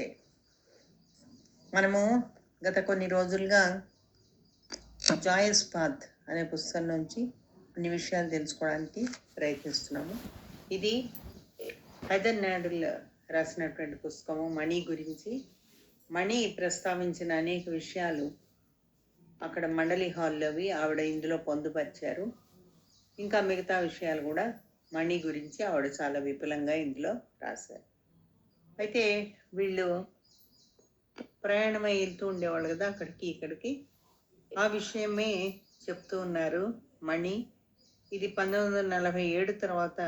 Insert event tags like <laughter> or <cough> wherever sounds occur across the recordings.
చే మనము గత కొన్ని రోజులుగా జాయస్ పాత్ అనే పుస్తకం నుంచి కొన్ని విషయాలు తెలుసుకోవడానికి ప్రయత్నిస్తున్నాము. ఇది హైదర్ నాడుల్ రాసినటువంటి పుస్తకము మణి గురించి. మణి ప్రస్తావించిన అనేక విషయాలు అక్కడ మండలి హాల్లోవి ఆవిడ ఇందులో పొందుపరిచారు. ఇంకా మిగతా విషయాలు కూడా మణి గురించి ఆవిడ చాలా విపులంగా ఇందులో రాశారు. అయితే వీళ్ళు ప్రయాణమై వెళ్తూ ఉండేవాళ్ళు కదా అక్కడికి ఇక్కడికి. ఆ విషయమే చెప్తూ ఉన్నారు మణి. ఇది పంతొమ్మిది వందల నలభై ఏడు తర్వాత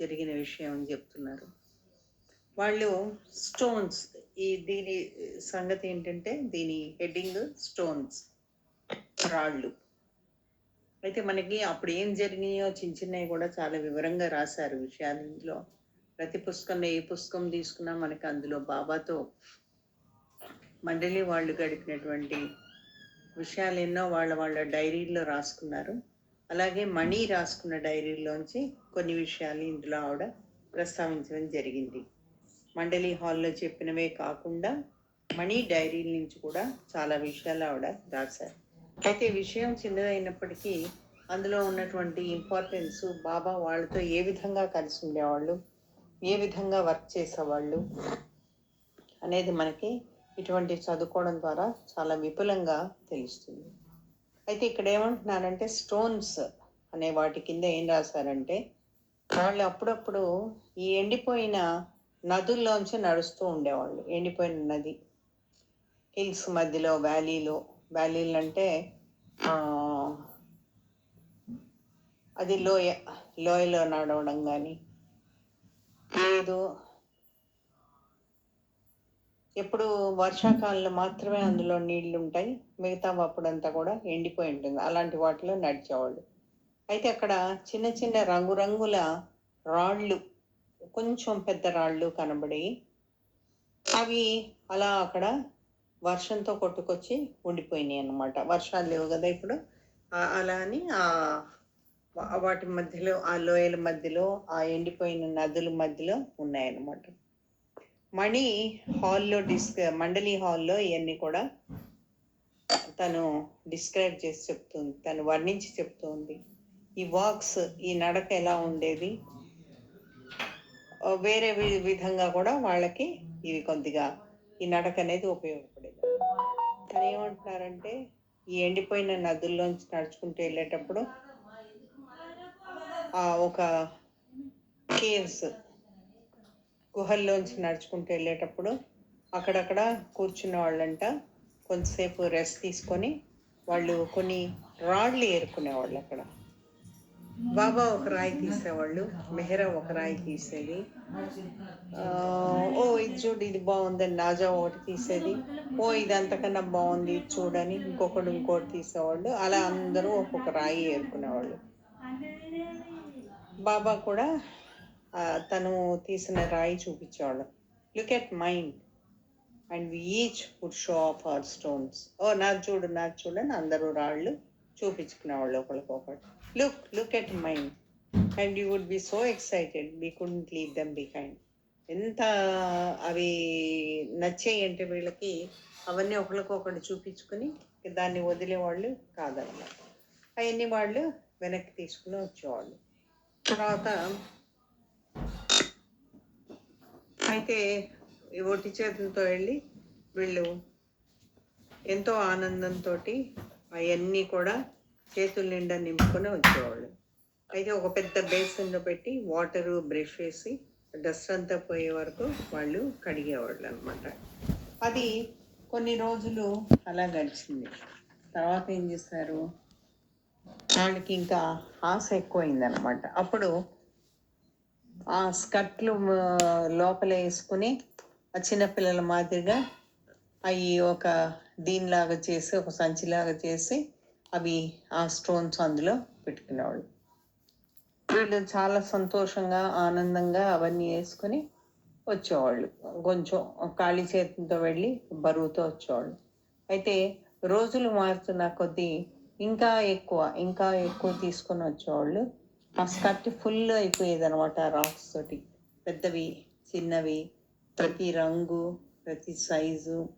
జరిగిన విషయం అని చెప్తున్నారు. వాళ్ళు స్టోన్స్ ఈ దీని సంగతి ఏంటంటే దీని హెడ్డింగ్ స్టోన్స్ రాళ్ళు. అయితే మనకి అప్పుడు ఏం జరిగినాయో చిన్న చిన్నవి కూడా చాలా వివరంగా రాశారు విషయాలు ఇందులో. ప్రతి పుస్తకంలో ఏ పుస్తకం తీసుకున్నా మనకి అందులో బాబాతో మండలి వాళ్ళు గడిపినటువంటి విషయాలు ఎన్నో వాళ్ళ వాళ్ళ డైరీల్లో రాసుకున్నారు. అలాగే మణి రాసుకున్న డైరీలోంచి కొన్ని విషయాలు ఇందులో ఆవిడ ప్రస్తావించడం జరిగింది. మండలి హాల్లో చెప్పినవే కాకుండా మణి డైరీల నుంచి కూడా చాలా విషయాలు ఆవిడ రాశారు. అయితే విషయం చిన్నదైనప్పటికీ అందులో ఉన్నటువంటి ఇంపార్టెన్స్ బాబా వాళ్ళతో ఏ విధంగా కలిసి ఉండేవాళ్ళు? ఏ విధంగా వర్క్ చేసేవాళ్ళు అనేది మనకి ఇటువంటి చదువుకోవడం ద్వారా చాలా విపులంగా తెలుస్తుంది. అయితే ఇక్కడ ఏమంటున్నారంటే స్టోన్స్ అనే వాటి కింద ఏం రాశారంటే వాళ్ళు అప్పుడప్పుడు ఈ ఎండిపోయిన నదుల్లోంచి నడుస్తూ ఉండేవాళ్ళు. ఎండిపోయిన నది హిల్స్ మధ్యలో వ్యాలీలో. వ్యాలీలు అంటే అది లోయ లోయలో నడవడం కానీ లేదు. ఎప్పుడు వర్షాకాలంలో మాత్రమే అందులో నీళ్ళు ఉంటాయి మిగతా అప్పుడంతా కూడా ఎండిపోయి ఉంటుంది. అలాంటి వాటిలో నడిచేవాళ్ళు. అయితే అక్కడ చిన్న చిన్న రంగురంగుల రాళ్ళు కొంచెం పెద్ద రాళ్ళు కనబడి అవి అలా అక్కడ వర్షంతో కొట్టుకొచ్చి ఉండిపోయినాయి అన్నమాట వర్షాలు లేవు కదా ఇప్పుడు. అలా అని ఆ వాటి మధ్యలో ఆ లోయల మధ్యలో ఆ ఎండిపోయిన నదుల మధ్యలో ఉన్నాయన్నమాట. మణి హాల్లో డిస్క మండలి హాల్లో ఇవన్నీ కూడా తను డిస్క్రైబ్ చేసి చెప్తుంది తను వర్ణించి చెప్తుంది. ఈ వాక్స్ ఈ నడక ఎలా ఉండేది? వేరే విధంగా కూడా వాళ్ళకి ఇవి కొద్దిగా ఈ నడక అనేది ఉపయోగపడేది. తను ఏమంటున్నారంటే ఈ ఎండిపోయిన నదుల్లోంచి నడుచుకుంటూ వెళ్ళేటప్పుడు ఒక కేవ్స్ గుహల్లోంచి నడుచుకుంటూ వెళ్ళేటప్పుడు అక్కడక్కడ కూర్చున్న వాళ్ళంట కొంతసేపు రెస్ట్ తీసుకొని వాళ్ళు కొన్ని రాడ్లు ఏరుకునేవాళ్ళు అక్కడ. బాబా ఒక రాయి తీసేవాళ్ళు మెహరా ఒక రాయి తీసేది. ఓ ఇది చూడు ఇది బాగుందని నాజా ఒకటి తీసేది. ఓ ఇది అంతకన్నా బాగుంది ఇది చూడని ఇంకొకడు ఇంకోటి తీసేవాళ్ళు. అలా అందరూ ఒక్కొక్క రాయి ఏరుకునేవాళ్ళు. బాబా కూడా తను తీసిన రాయి చూపించేవాళ్ళు. Look at mine and we each would show off our stones ఓ నాకు చూడు నాకు చూడని అందరూ రాళ్ళు చూపించుకునేవాళ్ళు ఒకరికొకటి look look at mine and you would be so excited we couldn't leave them behind ఎంత అవి నచ్చాయి అంటే వీళ్ళకి అవన్నీ ఒకరికొకటి చూపించుకుని దాన్ని వదిలేవాళ్ళు కాదనమాట. అవన్నీ వాళ్ళు వెనక్కి తీసుకుని వచ్చేవాళ్ళు. తర్వాత అయితే ఈ ఒట్టి చేతులతో వెళ్ళి వీళ్ళు ఎంతో ఆనందంతో అవన్నీ కూడా చేతుల నిండా నింపుకొని వచ్చేవాళ్ళు. అయితే ఒక పెద్ద బేసిన్లో పెట్టి వాటరు బ్రష్ వేసి డస్ట్ అంతా పోయే వరకు వాళ్ళు కడిగేవాళ్ళు అనమాట అది కొన్ని రోజులు అలా గడిచింది. తర్వాత ఏం చేస్తారు వాళ్ళకి ఇంకా ఆశ ఎక్కువైందనమాట అప్పుడు ఆ స్కర్ట్లు లోపల వేసుకుని ఆ చిన్నపిల్లల మాదిరిగా అవి ఒక దీనిలాగా చేసి ఒక సంచిలాగా చేసి అవి ఆ స్టోన్స్ అందులో పెట్టుకునేవాళ్ళు. వీళ్ళు చాలా సంతోషంగా ఆనందంగా అవన్నీ వేసుకొని వచ్చేవాళ్ళు. కొంచెం ఖాళీ చేతులతో వెళ్ళి బరువుతో వచ్చేవాళ్ళు. అయితే రోజులు మారుతున్న కొద్దీ ఇంకా ఎక్కువ ఇంకా ఎక్కువ తీసుకొని వచ్చేవాళ్ళు. ఆ స్కర్ట్ ఫుల్ అయిపోయేది అనమాట రాక్స్ తోటి. పెద్దవి చిన్నవి ప్రతి రంగు ప్రతి సైజు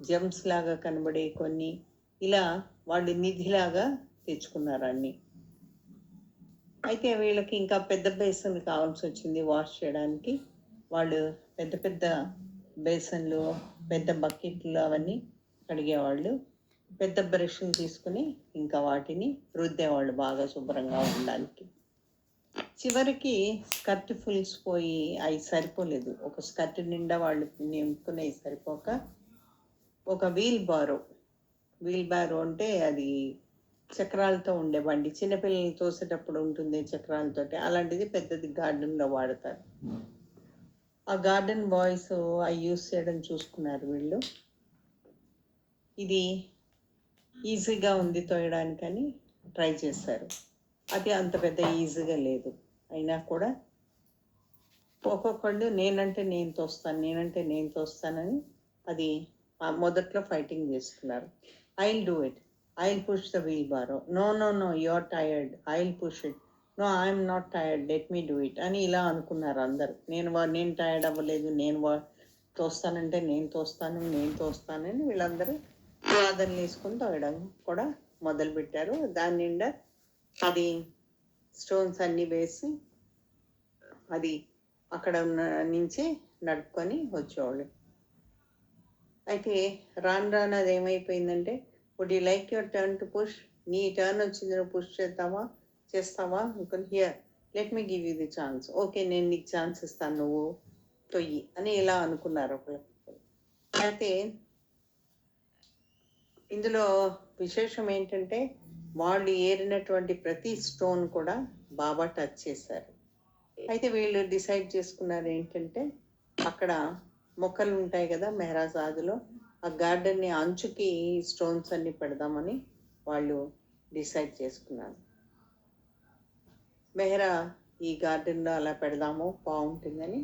జెమ్స్ లాగా కనబడే కొన్ని. ఇలా వాళ్ళు నిధిలాగా తెచ్చుకున్నారు అన్నీ. అయితే వీళ్ళకి ఇంకా పెద్ద బేసన్ కావాల్సి వచ్చింది వాష్ చేయడానికి. వాళ్ళు పెద్ద పెద్ద బేసన్లు పెద్ద బకెట్లు అవన్నీ కడిగేవాళ్ళు. పెద్ద బ్రష్లు తీసుకుని ఇంకా వాటిని రుద్దేవాళ్ళు బాగా శుభ్రంగా ఉండడానికి. చివరికి స్కర్ట్ ఫుల్స్ పోయి అవి సరిపోలేదు. ఒక స్కర్ట్ నిండా వాళ్ళు నింపుకునేవి సరిపోక ఒక వీల్ బారో వీల్ బారో అంటే అది చక్రాలతో ఉండే బండి చిన్నపిల్లలు తోసేటప్పుడు ఉంటుంది చక్రాలతో అలాంటిది పెద్దది గార్డెన్లో వాడతారు. ఆ గార్డెన్ బాయ్స్ అవి యూస్ చేయడం చూసుకున్నారు వీళ్ళు. ఇది ఈజీగా ఉంది తోయడానికని ట్రై చేశారు. అది అంత పెద్ద ఈజీగా లేదు. అయినా కూడా ఒక్కొక్కళ్ళు నేనంటే నేను తోస్తాను నేనంటే నేను తోస్తానని అది మొదట్లో ఫైటింగ్ చేసుకున్నారు I will do it I will push the wheelbarrow no no no your tired I will push it no I'm not tired let me do it అని ఇలా అనుకున్నారు అందరు. నేను వా- నేను టైర్డ్ అవ్వలేదు. నేను వా- తోస్తానంటే నేను తోస్తాను నేను తోస్తానని వీళ్ళందరూ వాదనలు వేసుకుని తోయడం కూడా మొదలుపెట్టారు. దాని నిండా అది స్టోన్స్ అన్నీ వేసి అది అక్కడ ఉన్న నుంచి నడుపుకొని వచ్చేవాళ్ళు. అయితే రాను రాను అది ఏమైపోయిందంటే would you like your turn to push నీ టర్న్ వచ్చింది నువ్వు పుష్ చేస్తావా? చేస్తావా? అనుకుని here let me give you the chance okay నేను నీకు ఛాన్స్ ఇస్తాను నువ్వు. తొయ్యి. అని ఇలా అనుకున్నారు అయితే ఇందులో విశేషం ఏంటంటే వాళ్ళు ఏరినటువంటి ప్రతి స్టోన్ కూడా బాబా టచ్ చేశారు. అయితే వీళ్ళు డిసైడ్ చేసుకున్నారు ఏంటంటే అక్కడ మొక్కలు ఉంటాయి కదా మెహరాజాదులో ఆ గార్డెన్ని అంచుకి స్టోన్స్ అన్ని పెడదామని వాళ్ళు డిసైడ్ చేసుకున్నారు. మెహరా ఈ గార్డెన్లో అలా పెడదాము బాగుంటుందని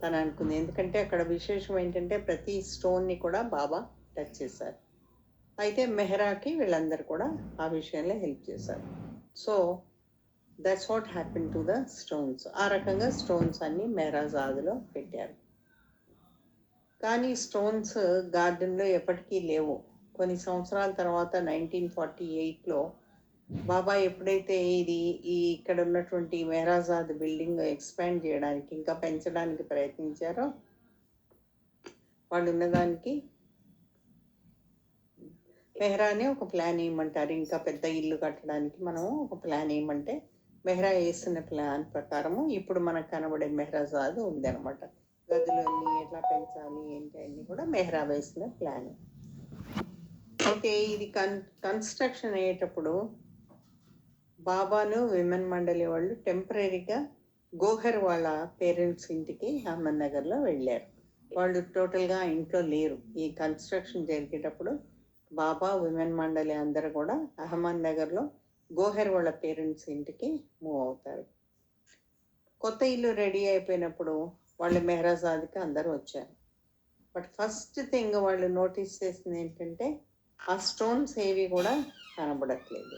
తను అనుకుంది. ఎందుకంటే అక్కడ విశేషం ఏంటంటే ప్రతి స్టోన్ని కూడా బాబా టచ్ చేశారు. అయితే మెహరాకి వీళ్ళందరూ కూడా ఆ విషయంలో హెల్ప్ చేశారు. So that's what happen to the stones ఆ రకంగా స్టోన్స్ అన్ని మెహరాజాదులో పెట్టారు. కానీ స్టోన్స్ గార్డెన్లో ఎప్పటికీ లేవు. కొన్ని సంవత్సరాల తర్వాత నైన్టీన్ ఫార్టీ ఎయిట్లో బాబా ఎప్పుడైతే ఇది ఈ ఇక్కడ ఉన్నటువంటి మెహరాజాద్ బిల్డింగ్ ఎక్స్పాండ్ చేయడానికి ఇంకా పెంచడానికి ప్రయత్నించారో వాళ్ళు ఉన్నదానికి మెహ్రాని ఒక ప్లాన్ వేయమంటారు ఇంకా పెద్ద ఇల్లు కట్టడానికి మనం ఒక ప్లాన్ వేయమంటే మెహ్రా వేసిన ప్లాన్ ప్రకారము ఇప్పుడు మనకు కనబడే మెహ్రాజాద్ ఉంది అనమాట గదులన్నీ ఎట్లా పెంచాలి ఏంటి అన్ని కూడా మెహ్రా వేసిన ప్లాన్. అయితే ఇది కన్ కన్స్ట్రక్షన్ అయ్యేటప్పుడు బాబాను విమెన్ మండలి వాళ్ళు టెంపరీగా గోహర్ వాళ్ళ పేరెంట్స్ ఇంటికి అహ్మద్ నగర్లో వెళ్ళారు. వాళ్ళు టోటల్గా ఇంట్లో లేరు. ఈ కన్స్ట్రక్షన్ జరిగేటప్పుడు బాబా విమెన్ మండలి అందరూ కూడా అహ్మద్ నగర్లో గోహెర్ వాళ్ళ పేరెంట్స్ ఇంటికి మూవ్ అవుతారు. కొత్త ఇల్లు రెడీ అయిపోయినప్పుడు వాళ్ళు మెహరాజాద్కి అందరూ వచ్చారు. బట్ ఫస్ట్ థింగ్ వాళ్ళు నోటీస్ చేసింది ఏంటంటే ఆ స్టోన్స్ ఏవి కూడా కనబడట్లేదు.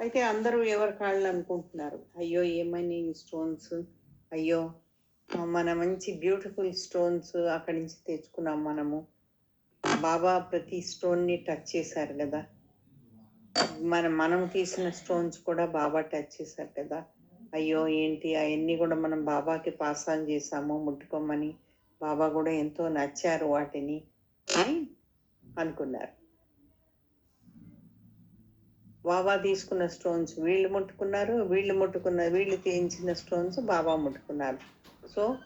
అయితే అందరూ ఎవరి కాళ్ళు అనుకుంటున్నారు? అయ్యో ఏమని స్టోన్స్? అయ్యో మన మంచి బ్యూటిఫుల్ స్టోన్స్ అక్కడి నుంచి తెచ్చుకున్నాం మనము. బాబా ప్రతి స్టోన్ని టచ్ చేశారు కదా. మన మనం తీసిన స్టోన్స్ కూడా బాబా టచ్ చేశారు కదా. అయ్యో ఏంటి? అవన్నీ కూడా మనం బాబాకి పాస్ ఆన్ చేసాము ముట్టుకోమని బాబా కూడా ఎంతో నచ్చారు వాటిని అని అనుకున్నారు. బాబా తీసుకున్న స్టోన్స్ వీళ్ళు ముట్టుకున్నారు వీళ్ళు ముట్టుకున్న వీళ్ళు తీయించిన స్టోన్స్ బాబా ముట్టుకున్నారు. సో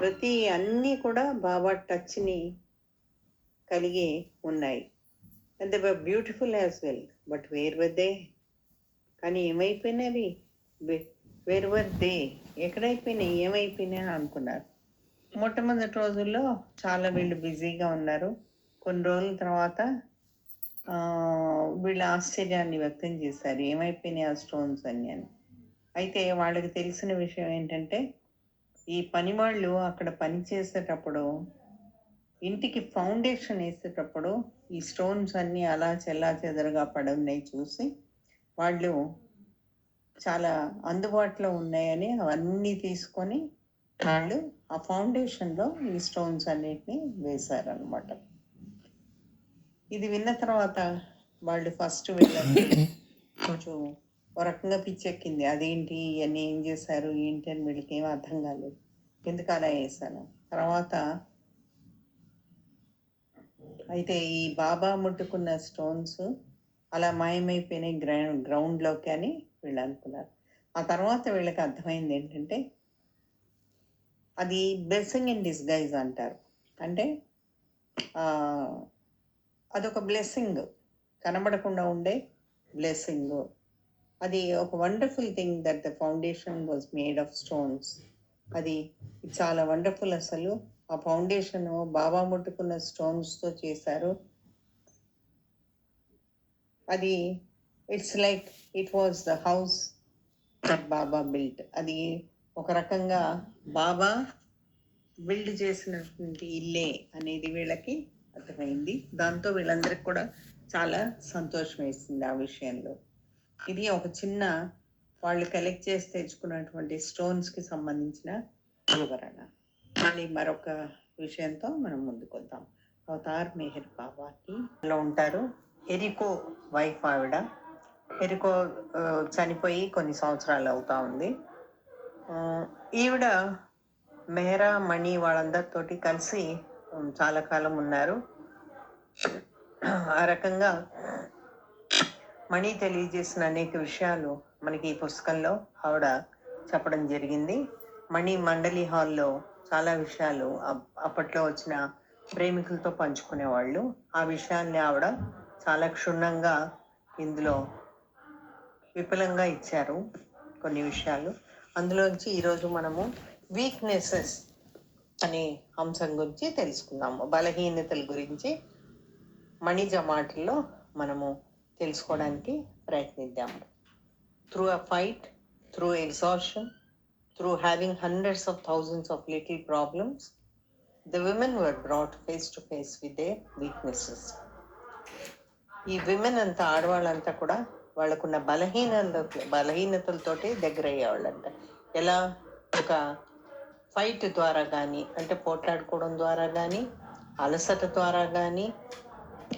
ప్రతి అన్నీ కూడా బాబా టచ్ని కలిగి ఉన్నాయి. And they were beautiful as well but where were they కానీ ఏమైపోయినవి? Wear were they ఎక్కడైపోయినాయి? ఏమైపోయినాయి అనుకున్నారు. మొట్టమొదటి రోజుల్లో చాలా వీళ్ళు బిజీగా ఉన్నారు. కొన్ని రోజుల తర్వాత వీళ్ళు వీళ్ళ ఆశ్చర్యాన్ని వ్యక్తం చేశారు. ఏమైపోయినాయి ఆ స్టోన్స్ అని అని. అయితే వాళ్ళకి తెలిసిన విషయం ఏంటంటే ఈ పని వాళ్ళు అక్కడ పని చేసేటప్పుడు ఇంటికి ఫౌండేషన్ వేసేటప్పుడు ఈ స్టోన్స్ అన్నీ అలా చెల్లా చెదరుగా పడున్నాయి చూసి వాళ్ళు చాలా అందుబాటులో ఉన్నాయని అవన్నీ తీసుకొని వాళ్ళు ఆ ఫౌండేషన్లో ఈ స్టోన్స్ అన్నిటిని వేశారనమాట ఇది విన్న తర్వాత వాళ్ళు ఫస్ట్ వెళ్ళారు కొంచెం ఒక రకంగా పిచ్చెక్కింది. అదేంటి? ఇవన్నీ ఏం చేశారు? ఏంటి? అని వీళ్ళకి ఏం అర్థం కాలేదు. ఎందుకు అలా వేసాను తర్వాత అయితే ఈ బాబా ముట్టుకున్న స్టోన్స్ అలా మాయమైపోయినాయి గ్రౌండ్ గ్రౌండ్లోకి అని వీళ్ళు అనుకున్నారు. ఆ తర్వాత వీళ్ళకి అర్థమైంది ఏంటంటే అది బ్లెస్సింగ్ ఇన్ డిస్గైజ్ అంటారు. అంటే అదొక బ్లెస్సింగ్. కనబడకుండా ఉండే బ్లెస్సింగ్. అది ఒక wonderful thing that the foundation was made of stones. అది చాలా వండర్ఫుల్ అసలు. ఆ ఫౌండేషన్ బాబా ముట్టుకున్న స్టోన్స్తో చేశారు. అది it's like it was the house Baba built అది ఒక రకంగా బాబా బిల్డ్ చేసినటువంటి ఇల్లే అనేది వీళ్ళకి అర్థమైంది. దాంతో వీళ్ళందరికి కూడా చాలా సంతోషం వేసింది ఆ విషయంలో. ఇది ఒక చిన్న వాళ్ళు కలెక్ట్ చేసి తెచ్చుకున్నటువంటి స్టోన్స్కి సంబంధించిన వివరణ. మళ్ళీ మరొక విషయంతో మనం ముందుకు వద్దాం అవతార్ మెహర్ బాబాకి లో ఉంటారు? ఎరికో వైఫ్ ఆవిడ. ఎరికో చనిపోయి కొన్ని సంవత్సరాలు అవుతా ఉంది. ఈవిడ మెహరా మణి వాళ్ళందరితోటి కలిసి చాలా కాలం ఉన్నారు. ఆ రకంగా మణి తెలియజేసిన అనేక విషయాలు మనకి ఈ పుస్తకంలో ఆవిడ చెప్పడం జరిగింది. మణి మండలి హాల్లో చాలా విషయాలు అప్- అప్పట్లో వచ్చిన ప్రేమికులతో పంచుకునేవాళ్ళు. ఆ విషయాల్ని ఆవిడ చాలా క్షుణ్ణంగా ఇందులో విపులంగా ఇచ్చారు కొన్ని విషయాలు. అందులోంచి ఈరోజు మనము వీక్నెసెస్ అనే అంశం గురించి తెలుసుకుందాము. బలహీనతల గురించి మణిజ మాటల్లో మనము తెలుసుకోవడానికి ప్రయత్నిద్దాము. Through a fight through exhaustion through having hundreds of thousands of little problems the women were brought face to face with their weaknesses. ఈ విమెన్ అంతా ఆడవాళ్ళంతా కూడా వాళ్ళకున్న బలహీనత బలహీనతలతోటి దగ్గర అయ్యేవాళ్ళంట ఎలా? ఒక ఫైట్ ద్వారా కానీ అంటే పోట్లాడుకోవడం ద్వారా కానీ అలసట ద్వారా కానీ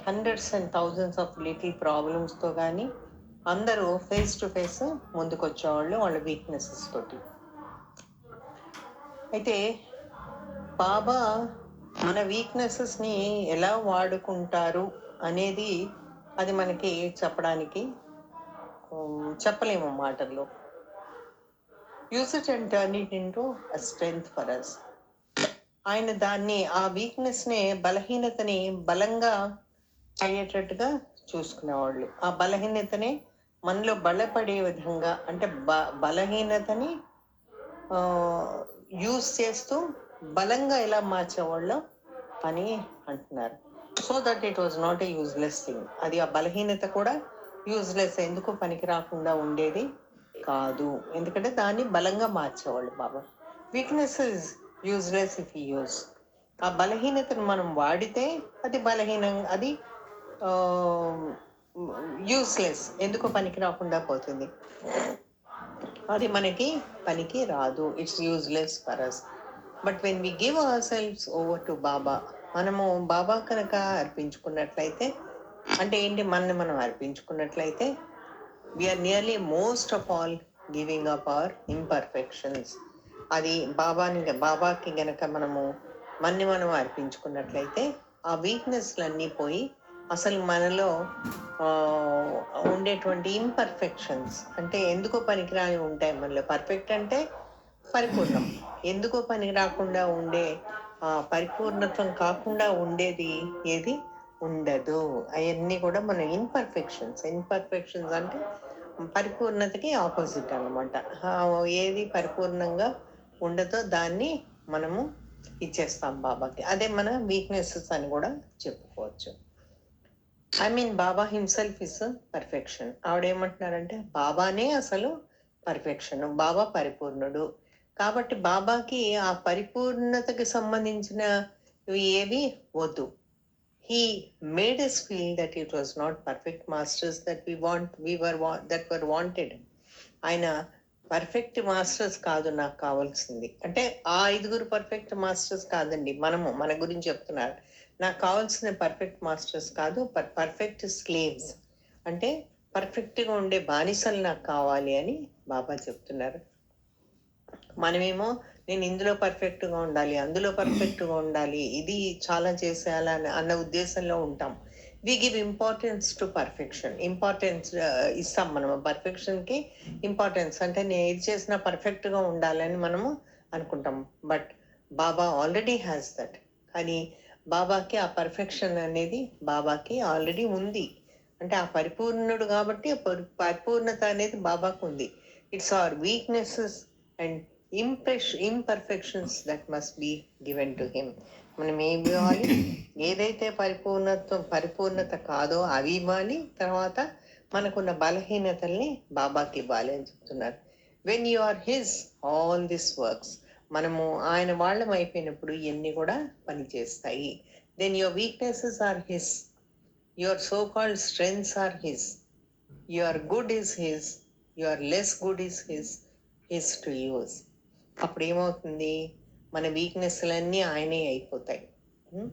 hundreds and thousands of little ప్రాబ్లమ్స్తో కానీ అందరూ ఫేస్ టు ఫేస్ ముందుకు వచ్చేవాళ్ళు వాళ్ళ వీక్నెసెస్ తోటి. అయితే బాబా మన వీక్నెసెస్ని ఎలా వాడుకుంటారు అనేది అది మనకి చెప్పడానికి చెప్పలేము మాటల్లో. Use it and turn it into a strength for us ఆయన దాన్ని ఆ వీక్నెస్నే బలహీనతని బలంగా అయ్యేటట్టుగా చూసుకునేవాళ్ళు. ఆ బలహీనతని మనలో బలపడే విధంగా అంటే బ బలహీనతని యూస్ చేస్తూ బలంగా ఎలా మార్చేవాళ్ళో అని అంటున్నారు. So that it was not a useless thing అది ఆ బలహీనత కూడా యూజ్లెస్ ఎందుకు పనికి రాకుండా ఉండేది కాదు. ఎందుకంటే దాన్ని బలంగా మార్చేవాళ్ళు Baba. Weakness is useless if use ఆ బలహీనతను మనం వాడితే అది బలహీనంగా అది యూస్లెస్ ఎందుకు పనికి రాకుండా పోతుంది? అది మనకి పనికి రాదు. It's useless for us but when we give our selfs over to Baba మనము బాబా కనుక అర్పించుకున్నట్లయితే అంటే ఏంటి? మనని మనం అర్పించుకున్నట్లయితే we're nearly most of all giving up our imperfections అది బాబాని బాబాకి గనక మనము మన్ని మనం అర్పించుకున్నట్లయితే ఆ వీక్నెస్లన్నీ పోయి అసలు మనలో ఉండేటువంటి ఇంపర్ఫెక్షన్స్ అంటే ఎందుకో పనికిరాని ఉంటాయి మనలో. పర్ఫెక్ట్ అంటే పరిపూర్ణం. ఎందుకో పనికి రాకుండా ఉండే పరిపూర్ణత్వం కాకుండా ఉండేది ఏది? ఉండదు. అవన్నీ కూడా మన ఇన్పర్ఫెక్షన్స్ ఇన్పర్ఫెక్షన్స్ అంటే పరిపూర్ణతకి ఆపోజిట్ అనమాట ఏది పరిపూర్ణంగా ఉండదో దాన్ని మనము ఇచ్చేస్తాం బాబాకి. అదే మన వీక్నెసెస్ అని కూడా చెప్పుకోవచ్చు. I mean Baba himself is perfection ఆవిడ ఏమంటున్నారంటే బాబానే అసలు పర్ఫెక్షన్ బాబా పరిపూర్ణుడు. కాబట్టి బాబాకి ఆ పరిపూర్ణతకి సంబంధించిన ఏవి వద్దు. He made us feel that it was not perfect masters that we want we were that were wanted ఆయన పర్ఫెక్ట్ మాస్టర్స్ కాదు నాకు కావాల్సింది. అంటే ఆ ఐదుగురు పర్ఫెక్ట్ మాస్టర్స్ కాదండి. మనము మన గురించి చెప్తున్నారు. నాకు కావాల్సిన పర్ఫెక్ట్ మాస్టర్స్ కాదు పర్ఫెక్ట్ స్లేవ్స్ అంటే పర్ఫెక్ట్గా ఉండే బానిసలు నాకు కావాలి అని బాబా చెప్తున్నారు. మనమేమో నేను ఇందులో పర్ఫెక్ట్గా ఉండాలి అందులో పర్ఫెక్ట్గా ఉండాలి ఇది చాలా చేసేయాలని అన్న ఉద్దేశంలో ఉంటాం. We give importance to perfection importance ఇస్తాం మనం పర్ఫెక్షన్కి ఇంపార్టెన్స్ అంటే నేను ఏది చేసినా పర్ఫెక్ట్గా ఉండాలని మనము అనుకుంటాం. But Baba already has that కానీ బాబాకి ఆ పర్ఫెక్షన్ అనేది బాబాకి ఆల్రెడీ ఉంది. అంటే ఆ పరిపూర్ణుడు కాబట్టి పరి- పరిపూర్ణత అనేది బాబాకు ఉంది. It's our weaknesses and impress imperfections that must be given to him మనం ఏం ఇవ్వాలి? ఏదైతే పరిపూర్ణత్వం పరిపూర్ణత కాదో అవి ఇవ్వాలి. తర్వాత మనకున్న బలహీనతల్ని బాబాకి ఇవ్వాలి అని చెప్తున్నారు. When you are his all this works మనము ఆయన వాళ్ళం అయిపోయినప్పుడు ఇవన్నీ కూడా పనిచేస్తాయి. Then your weaknesses are his your so called strengths are his your good is his your less good is his his to use అప్పుడు ఏమవుతుంది? మన వీక్నెస్లన్నీ ఆయనే అయిపోతాయి. Hmm?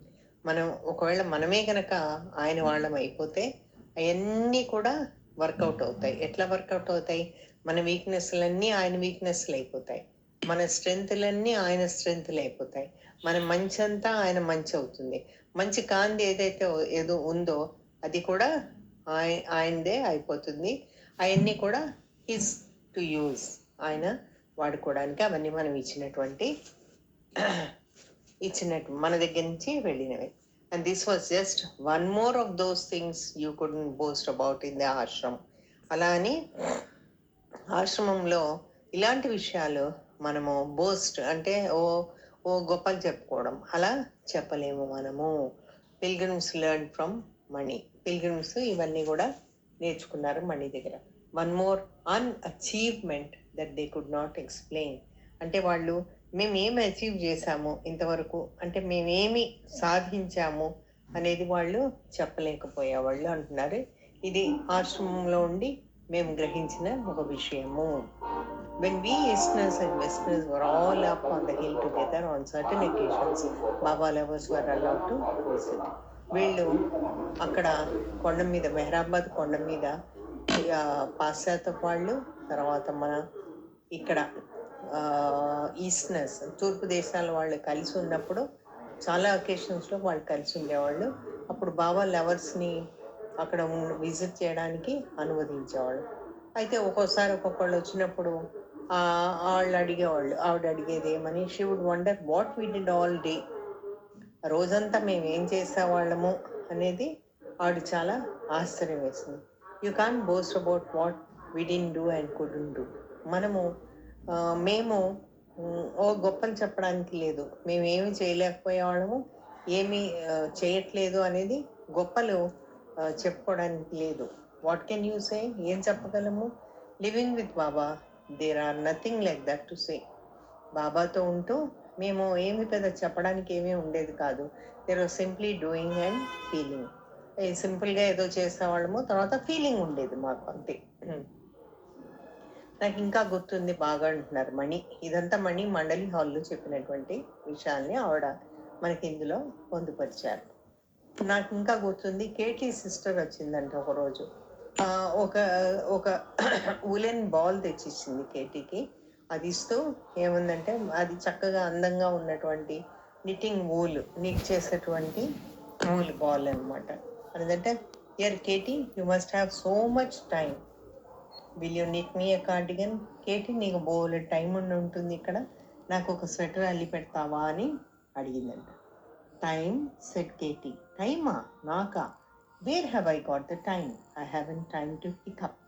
మనం ఒకవేళ మనమే కనుక ఆయన వాళ్ళం అయిపోతే అవన్నీ కూడా వర్కౌట్ అవుతాయి. ఎట్లా వర్కౌట్ అవుతాయి? మన వీక్నెస్లన్నీ ఆయన వీక్నెస్లు అయిపోతాయి. మన స్ట్రెంగ్త్లన్నీ ఆయన స్ట్రెంగ్త్లు అయిపోతాయి. మన మంచి అంతా ఆయన మంచి అవుతుంది. మంచి కాంతి ఏదైతే ఏదో ఉందో అది కూడా ఆయ ఆయనదే అయిపోతుంది. అవన్నీ కూడా హిస్ టు యూజ్ ఆయన వాడుకోవడానికి అవన్నీ మనం ఇచ్చినటువంటి ఇచ్చినట్టు మన దగ్గర నుంచి వెళ్ళినవి. And this was just one more of those things you could boast about in the ashram అలా అని ఆశ్రమంలో ఇలాంటి విషయాలు మనము బోస్ట్ అంటే ఓ ఓ గొప్పలు చెప్పుకోవడం. అలా చెప్పలేము మనము. Pilgrims learn from Mani pilgrims ఇవన్నీ కూడా నేర్చుకున్నారు మనీ దగ్గర. One more an achievement that they could not explain అంటే వాళ్ళు మేము ఏమి అచీవ్ చేశాము ఇంతవరకు? అంటే మేమేమి సాధించాము అనేది వాళ్ళు చెప్పలేకపోయేవాళ్ళు అంటున్నారు. ఇది ఆశ్రమంలో ఉండి మేము గ్రహించిన ఒక విషయము. When we Easterners and Westerners were all up on the hill together on certain occasions, Baba lovers were allowed to visit. వీళ్ళు అక్కడ కొండ మీద మెహరాబాద్ కొండ మీద పాశ్చాత్య వాళ్ళు తర్వాత మన ఇక్కడ ఈస్ట్నర్స్ తూర్పు దేశాల వాళ్ళు కలిసి ఉన్నప్పుడు చాలా ఒకేషన్స్లో వాళ్ళు కలిసి ఉండేవాళ్ళు అప్పుడు బాబా లవర్స్ని అక్కడ విజిట్ చేయడానికి అనువదించేవాళ్ళు అయితే ఒక్కోసారి ఒక్కొక్కళ్ళు వచ్చినప్పుడు వాళ్ళు అడిగేవాళ్ళు ఆవిడ అడిగేది ఏమని? She would wonder what we did all day రోజంతా మేము ఏం చేసేవాళ్ళము అనేది ఆవిడ చాలా ఆశ్చర్యం వేసింది. You can boast about what we didn't do and couldn't do మనము మేము ఓ గొప్పని చెప్పడానికి లేదు. మేము ఏమి చేయలేకపోయేవాళ్ళము ఏమి చేయట్లేదు అనేది గొప్పలు చెప్పుకోవడానికి లేదు. వాట్ కెన్ యూ సే ఏం చెప్పగలము? Living with Baba there are nothing like that to say బాబాతో ఉంటూ మేము ఏమి పెద్ద చెప్పడానికి ఏమీ ఉండేది కాదు. There are simply doing and feeling సింపుల్గా ఏదో చేసేవాళ్ళము తర్వాత ఫీలింగ్ ఉండేది మాకు అంతే. నాకు ఇంకా గుర్తుంది బాగా అంటున్నారు మణి. ఇదంతా మణి మండలి హాల్లో చెప్పినటువంటి విషయాల్ని ఆవిడ మనకి ఇందులో పొందుపరిచారు. నాకు ఇంకా గుర్తుంది కేటీ సిస్టర్ వచ్చిందంట ఒకరోజు. ఒక ఒక ఉలెన్ బాల్ తెచ్చిచ్చింది కేటీకి. అది ఇస్తూ ఏముందంటే అది చక్కగా అందంగా ఉన్నటువంటి నిట్టింగ్ వూల్ నిట్ చేసేటువంటి వూల్ బాల్ అనమాట అదంటే here Katie you must have so much time will you knit me cardigan Katie నీకు బోల్ టైం ఉండి ఉంటుంది ఇక్కడ. నాకు ఒక స్వెటర్ అల్లి పెడతావా? అని అడిగిందంట. టైం సెట్ కేటీ టైమా నాకా? Where have I got the time I haven't time to pick up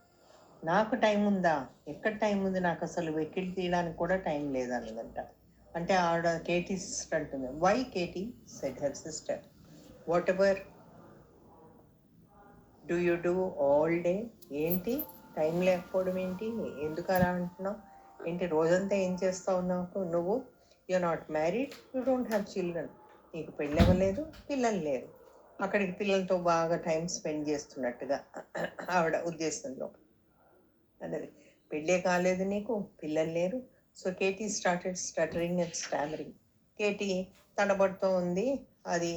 నాకు టైం ఉందా? ఎక్కడ టైం ఉంది? నాకు అసలు వెకిల్ తీయడానికి కూడా టైం లేదన్నదంట అంటే ఆవిడ కేటీ సిస్టర్ అంటుంది. Why Katie said her sister whatever do you do all day ఏంటి? టైం లేకపోవడం ఏంటి? ఎందుకు అలా అంటున్నావు? ఏంటి? రోజంతా ఏం చేస్తావు నాకు? నువ్వు? You not married you don't have children నీకు పెళ్ళి అవ్వలేదు. పిల్లలు లేరు. అక్కడికి పిల్లలతో బాగా టైం స్పెండ్ చేస్తున్నట్టుగా ఆవిడ ఉద్దేశంలో. అదే పెళ్ళే కాలేదు నీకు పిల్లలు లేరు. So Katie started stuttering and stammering Katie తడబడుతూ ఉంది అది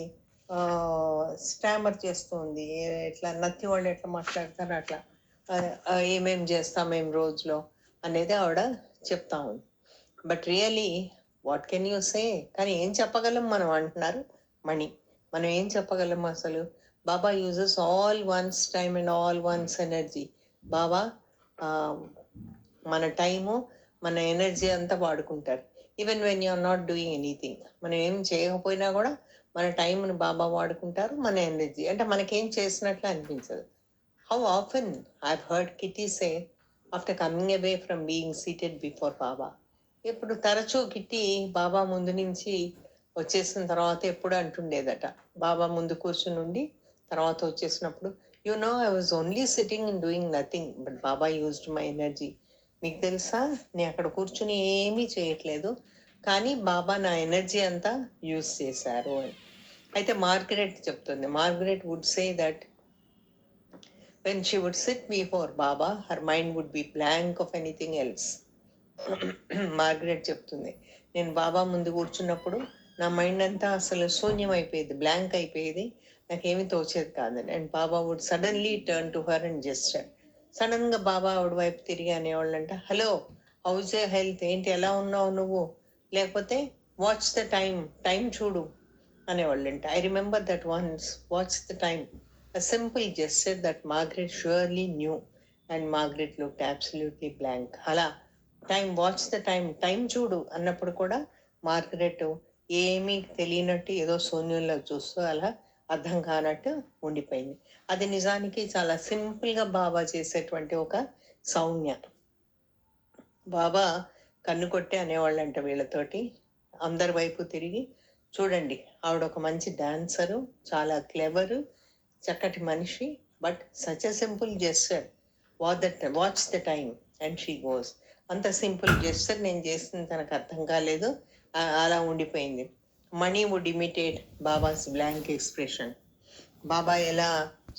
స్టామర్ చేస్తూ ఉంది. ఎట్లా నత్తి వాళ్ళు ఎట్లా మాట్లాడతారు అట్లా ఏమేం చేస్తాం ఏం రోజులో అనేది ఆవిడ చెప్తా ఉంది. But really what can you say కానీ ఏం చెప్పగలం మనం అంటున్నారు మణి. మనం ఏం చెప్పగలం అసలు? Baba uses all one's time and all one's energy. Baba మన టైము మన ఎనర్జీ అంతా వాడుకుంటారు. Even when you're not doing anything మనం ఏం చేయకపోయినా కూడా మన టైంను బాబా వాడుకుంటారు మన ఎనర్జీ. అంటే మనకేం చేసినట్లు అనిపించదు. How often I heard Kitty say after coming away from being seated before Baba ఇప్పుడు తరచూ కిట్టి బాబా ముందు నుంచి వచ్చేసిన తర్వాత ఎప్పుడు అంటుండేదట బాబా ముందు కూర్చుని ఉండి తర్వాత వచ్చేసినప్పుడు you know I was only sitting and doing nothing but Baba used my energy మీకు తెలుసా? నేను అక్కడ కూర్చుని ఏమీ చేయట్లేదు కానీ బాబా నా ఎనర్జీ అంతా యూజ్ చేశారు అని. అయితే మార్గరెట్ చెప్తుంది. Margaret would say that when she would sit before Baba her mind would be blank of anything else Margaret చెప్తుంది. నేను బాబా ముందు కూర్చున్నప్పుడు నా మైండ్ అంతా అసలు శూన్యం అయిపోయేది బ్లాంక్ అయిపోయేది. నాకేమీ తోచేది కాదని and Baba would suddenly turn to her and gesture సడన్గా బాబా ఆవిడ వైపు తిరిగి అనేవాళ్ళంట హలో హౌజ్ ఏ హెల్త్ ఏంటి? ఎలా ఉన్నావు నువ్వు? లేకపోతే వాచ్ ద టైం టైం చూడు. అనేవాళ్ళంట. I remember that once watch the time a simple gesture that Margaret surely knew and Margaret look absolutely blank అలా time watch the time time చూడు అన్నప్పుడు కూడా మార్గరెట్ ఏమీ తెలియనట్టు ఏదో శూన్యంలో చూస్తూ అలా అర్థం కానట్టు ఉండిపోయింది. అది నిజానికి చాలా సింపుల్గా బాబా చేసేటువంటి ఒక సౌమ్య. బాబా కన్ను కొట్టే అనేవాళ్ళంట వీళ్ళతోటి. అందరి వైపు తిరిగి చూడండి ఆవిడ ఒక మంచి డాన్సరు చాలా క్లెవరు చక్కటి మనిషి but such a simple gesture. Watch the watch the time and she goes. అంత సింపుల్ జెస్టర్ నేను చేసింది తనకు అర్థం కాలేదు. అలా ఉండిపోయింది. Mani would imitate Baba's blank expression. Baba ఎలా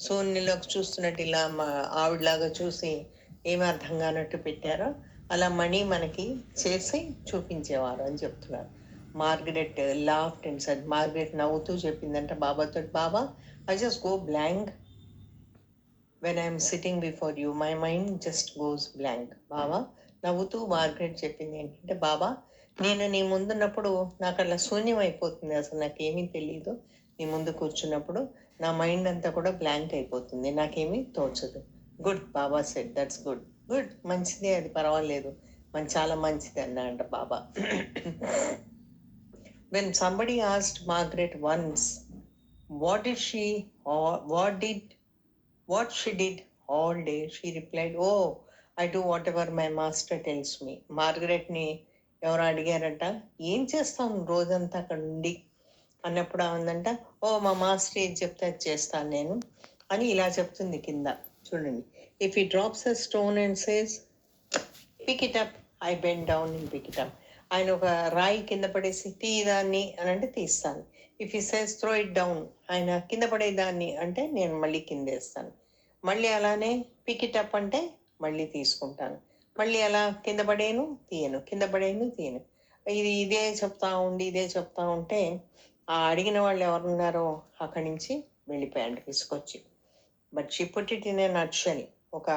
శూన్యలోకి చూస్తున్నట్టు ఇలా మా ఆవిడలాగా చూసి ఏమి అర్థం కానట్టు పెట్టారో అలా మనీ మనకి చేసి చూపించేవారు అని చెప్తున్నారు. Margaret laughed and said Margaret నవ్వుతూ చెప్పిందంట బాబాతో Baba I just go blank when I'm sitting before you my mind just goes blank Baba నవ్వుతూ మార్గరెట్ చెప్పింది ఏంటంటే బాబా నేను నీ ముందున్నప్పుడు నాకు అలా శూన్యం అయిపోతుంది అసలు నాకేమీ తెలియదు నీ ముందు కూర్చున్నప్పుడు నా మైండ్ అంతా కూడా బ్లాంక్ అయిపోతుంది. నాకేమీ తోచదు. Good Baba said that's good good మంచిదే అది పర్వాలేదు. మన చాలా మంచిది అన్నాడంట Baba. When somebody asked Margaret once what is she what did what she did all day she replied oh I do whatever my master tells me మార్గరెట్ని ఎవరు అడిగారంట ఏం చేస్తాం రోజంతా అక్కడ ఉండి? అన్నప్పుడు ఆమెందంట ఓ మా మాస్టర్ ఏది చెప్తే అది చేస్తాను నేను అని ఇలా చెప్తుంది కింద. చూడండి. If he drops a stone and says pick it up I bend down in pick it up ఆయన ఒక రాయి కింద పడేసి తీ దాన్ని అని అంటే తీస్తాను. ఇఫ్ ఈ సేస్ త్రో ఇట్ డౌన్ ఆయన కింద పడేదాన్ని అంటే నేను మళ్ళీ కింద వేస్తాను మళ్ళీ అలానే పిక్ ఇట్ అప్ అంటే మళ్ళీ తీసుకుంటాను. మళ్ళీ అలా కింద పడేను తీయను కింద పడేను తీయను. ఇది ఇదే చెప్తా ఉండి ఇదే చెప్తా ఉంటే ఆ అడిగిన వాళ్ళు ఎవరున్నారో అక్కడి నుంచి వెళ్ళిపోయాడు తీసుకొచ్చి. బట్ షిపుట్ ఇట్ నచ్చని ఏ ఒక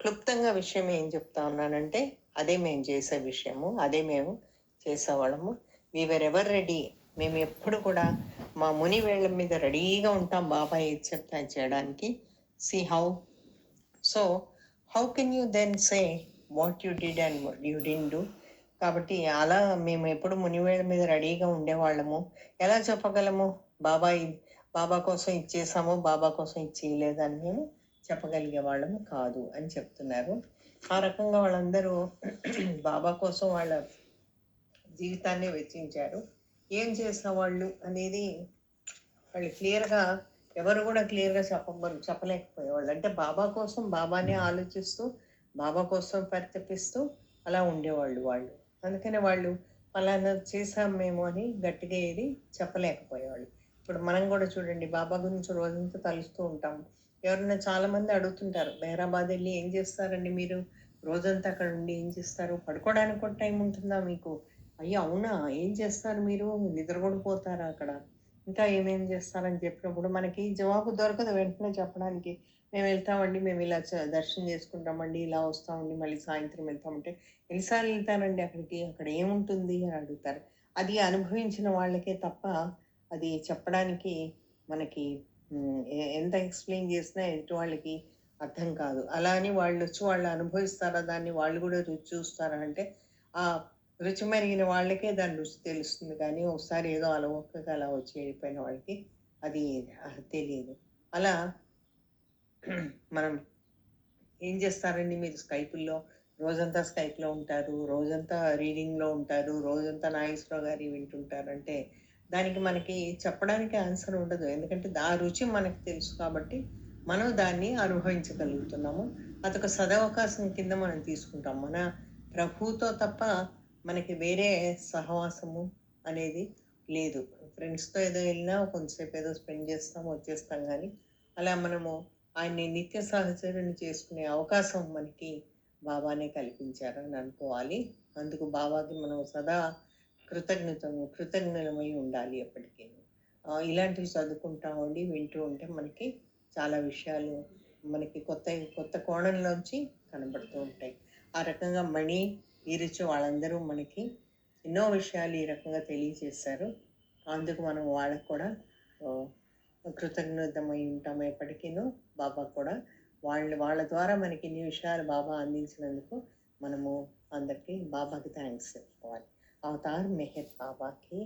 క్లుప్తంగా విషయం ఏం చెప్తా ఉన్నానంటే అదే మేము చేసే విషయము అదే మేము చేసేవాళ్ళము. వీవర్ ఎవర్ రెడీ మేము ఎప్పుడు కూడా మా ముని వేళ్ళ మీద రెడీగా ఉంటాం. బాబాయ్ ఏది చెప్తా చేయడానికి. See how so how can you then say what you did and you didn't do కాబట్టి అలా మేము ఎప్పుడు మునివేళ్ళ మీద రెడీగా ఉండేవాళ్ళము. ఎలా చెప్పగలము? బాబా బాబా కోసం ఇచ్చేసాము బాబా కోసం ఇచ్చేయలేదని మేము చెప్పగలిగే వాళ్ళము కాదు అని చెప్తున్నారు. ఆ రకంగా వాళ్ళందరూ బాబా కోసం వాళ్ళ జీవితాన్ని వెచ్చించారు. ఏం చేసిన వాళ్ళు అనేది వాళ్ళు క్లియర్గా ఎవరు కూడా క్లియర్గా చెప్ప చెప్పలేకపోయేవాళ్ళు. అంటే బాబా కోసం బాబానే ఆలోచిస్తూ బాబా కోసం పరితపిస్తూ అలా ఉండేవాళ్ళు వాళ్ళు. అందుకనే వాళ్ళు పలానా చేసాం మేము అని గట్టిగా ఏది చెప్పలేకపోయేవాళ్ళు. ఇప్పుడు మనం కూడా చూడండి బాబా గురించి రోజంతా తలుస్తూ ఉంటాం. ఎవరైనా చాలా మంది అడుగుతుంటారు బైరాబాద్ వెళ్ళి ఏం చేస్తారండి మీరు? రోజంతా అక్కడ ఉండి ఏం చేస్తారు? పడుకోవడానికి కూడా టైం ఉంటుందా మీకు? అయ్యో అవునా ఏం చేస్తారు మీరు? నిద్ర కూడా పోతారా అక్కడ? ఇంకా ఏమేం చేస్తారని చెప్పినప్పుడు మనకి జవాబు దొరకదు వెంటనే చెప్పడానికి. మేము వెళ్తామండి మేము ఇలా చ- దర్శనం చేసుకుంటామండి ఇలా వస్తామండి మళ్ళీ సాయంత్రం వెళ్తామంటే ఎన్నిసార్లు వెళ్తానండి అక్కడికి? అక్కడ ఏముంటుంది అని అడుగుతారు. అది అనుభవించిన వాళ్ళకే తప్ప అది చెప్పడానికి మనకి ఎంత ఎక్స్ప్లెయిన్ చేసినా ఎదుటి వాళ్ళకి అర్థం కాదు. అలా అని వాళ్ళు వచ్చి వాళ్ళు అనుభవిస్తారా? దాన్ని వాళ్ళు కూడా రుచి చూస్తారా? అంటే ఆ రుచి మరిగిన వాళ్ళకే దాని రుచి తెలుస్తుంది కానీ ఒకసారి ఏదో అలవోకగా అలా వచ్చి వెళ్ళిపోయిన వాళ్ళకి అది తెలియదు. అలా <clears throat> మనం ఏం చేస్తారండి మీరు స్కైపుల్లో? రోజంతా స్కైప్లో ఉంటారు రోజంతా రీడింగ్లో ఉంటారు రోజంతా నాగేశ్వరరావు గారి వింటుంటారు అంటే దానికి మనకి చెప్పడానికి ఆన్సర్ ఉండదు. ఎందుకంటే ఆ రుచి మనకు తెలుసు కాబట్టి మనం దాన్ని అనుభవించగలుగుతున్నాము. అదొక సదవకాశం కింద మనం తీసుకుంటాం. మన ప్రభుతో తప్ప మనకి వేరే సహవాసము అనేది లేదు. ఫ్రెండ్స్తో ఏదో వెళ్ళినా కొంతసేపు ఏదో స్పెండ్ చేస్తాం వచ్చేస్తాం కానీ అలా మనము ఆయన్ని నిత్య సహచరుని చేసుకునే అవకాశం మనకి బాబానే కల్పించారని అనుకోవాలి. అందుకు బాబాకి మనం సదా కృతజ్ఞతము కృతజ్ఞతమై ఉండాలి ఎప్పటికీ. ఇలాంటివి చదువుకుంటా ఉండి వింటూ ఉంటే మనకి చాలా విషయాలు మనకి కొత్త కొత్త కోణంలోంచి కనబడుతూ ఉంటాయి. ఆ రకంగా మణి ఈరోజు వాళ్ళందరూ మనకి ఎన్నో విషయాలు ఈ రకంగా తెలియజేశారు. అందుకు మనం వాళ్ళకు కూడా కృతజ్ఞతమై ఉంటాం ఎప్పటికీను. బాబా కూడా వాళ్ళ వాళ్ళ ద్వారా మనకి ఇన్ని విషయాలు బాబా అందించినందుకు మనము అందరికీ బాబాకి థ్యాంక్స్ చెప్పుకోవాలి అవతార్ మెహర్ బాబాకి